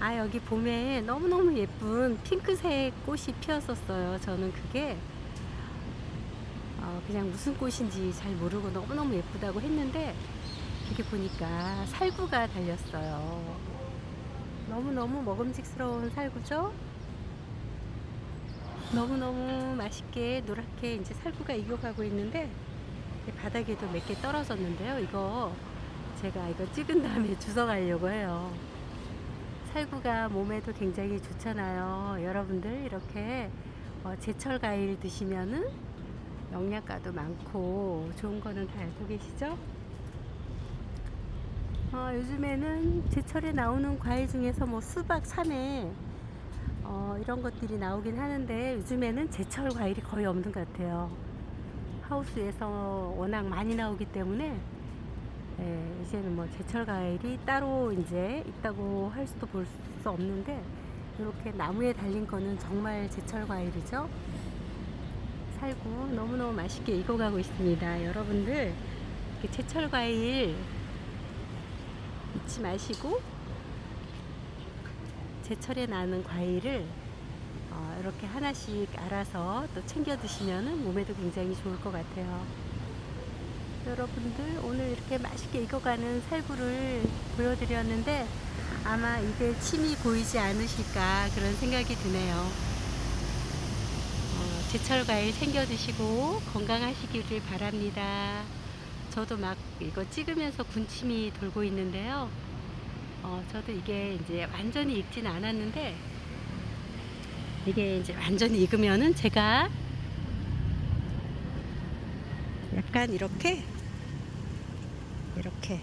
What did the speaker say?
아 여기 봄에 너무너무 예쁜 핑크색 꽃이 피었었어요. 저는 그게 어, 그냥 무슨 꽃인지 잘 모르고 너무너무 예쁘다고 했는데 이렇게 보니까 살구가 달렸어요. 너무너무 먹음직스러운 살구죠? 너무너무 맛있게 노랗게 이제 살구가 익어가고 있는데 바닥에도 몇 개 떨어졌는데요. 이거 제가 이거 찍은 다음에 주워 가려고 해요. 살구가 몸에도 굉장히 좋잖아요. 여러분들 이렇게 어, 제철 과일 드시면은 영양가도 많고 좋은 거는 다 알고 계시죠? 어, 요즘에는 제철에 나오는 과일 중에서 뭐 수박, 참외 어, 이런 것들이 나오긴 하는데 요즘에는 제철 과일이 거의 없는 것 같아요. 하우스에서 워낙 많이 나오기 때문에 예, 이제는 뭐 제철 과일이 따로 이제 있다고 할 수도 볼 수 없는데 이렇게 나무에 달린 거는 정말 제철 과일이죠. 살고 너무너무 맛있게 익어가고 있습니다. 여러분들 이렇게 제철 과일 잊지 마시고 제철에 나는 과일을 어, 이렇게 하나씩 알아서 또 챙겨 드시면 몸에도 굉장히 좋을 것 같아요. 여러분들 오늘 이렇게 맛있게 익어가는 살구를 보여드렸는데 아마 입에 침이 고이지 않으실까 그런 생각이 드네요. 어, 제철 과일 챙겨 드시고 건강하시기를 바랍니다. 저도 막 이거 찍으면서 군침이 돌고 있는데요. 어, 저도 이게 이제 완전히 익진 않았는데 이게 이제 완전히 익으면은 제가 약간 이렇게 이렇게